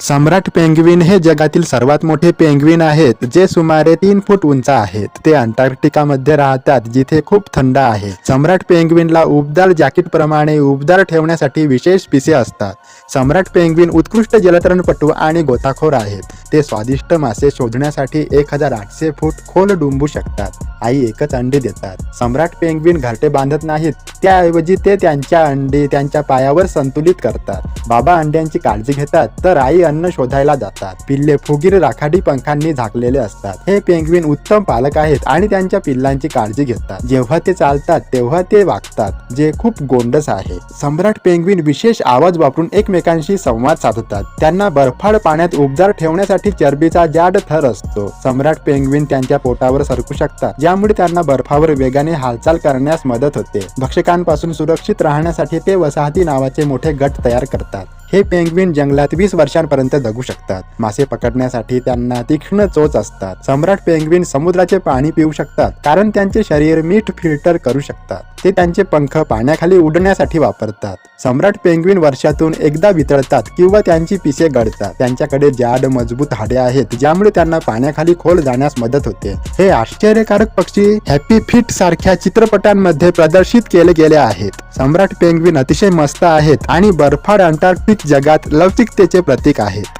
सम्राट penguin हे जगातील सर्वात मोठे पेंग्विन आहेत जे सुमारे तीन फूट उंच आहेत. ते अंटार्क्टिकामध्ये राहतात जिथे खूप थंड आहे. सम्राट पेंग्विनला उबदार जॅकेट प्रमाणे उबदार ठेवण्यासाठी विशेष पिसे असतात. सम्राट पेंग्विन उत्कृष्ट जलतरणपटू आणि गोताखोर आहेत. ते स्वादिष्ट मासे शोधण्यासाठी एक हजार आठशे फूट खोल डुंबू शकतात. आई एकच अंडे देतात. सम्राट पेंग्विन घरटे बांधत नाहीत. त्याऐवजी ते त्यांच्या अंडी त्यांच्या पायावर संतुलित करतात. बाबा अंड्यांची काळजी घेतात तर आई अन्न शोधायला जातात. पिल्ले फुगीर राखाडी पंखांनी झाकलेले असतात. हे पेंग्विन उत्तम पालक आहेत आणि त्यांच्या पिल्लांची काळजी घेतात. जेव्हा ते चालतात तेव्हा ते वागतात जे खूप गोंडस आहे. सम्राट पेंग्विन विशेष आवाज वापरून एकमेकांशी संवाद साधतात. त्यांना बर्फाळ पाण्यात उबदार ठेवण्यासाठी चरबीचा जाड थर असतो. सम्राट पेंग्विन त्यांच्या पोटावर सरकू शकतात. ज्यामुळे त्यांना बर्फावर वेगाने हालचाल करण्यास मदत होते. भक्षकांपासून सुरक्षित राहण्यासाठी ते वसाहती नावाचे मोठे गट तयार करतात. हे पेंग्विन जंगलात वीस वर्षांपर्यंत जगू शकतात. मासे पकडण्यासाठी त्यांना तीक्ष्ण चोच असतात. सम्राट पेंग्विन समुद्राचे पाणी पिऊ शकतात कारण त्यांचे शरीर मीठ फिल्टर करू शकतात. ते त्यांचे पंख पाण्याखाली उडण्यासाठी वापरतात. सम्राट पेंग्विन वर्षातून एकदा वितळतात किंवा त्यांची पिसे गळतात. त्यांच्याकडे जाड मजबूत हाडे आहेत ज्यामुळे त्यांना पाण्याखाली खोल जाण्यास मदत होते. हे आश्चर्यकारक पक्षी हॅपी फिट सारख्या चित्रपटांमध्ये प्रदर्शित केले गेले आहेत. सम्राट पेंग्विन अतिशय मस्त आहेत आणि बर्फाड अंटार्क्टिक जगात लवचिकतेचे प्रतीक आहेत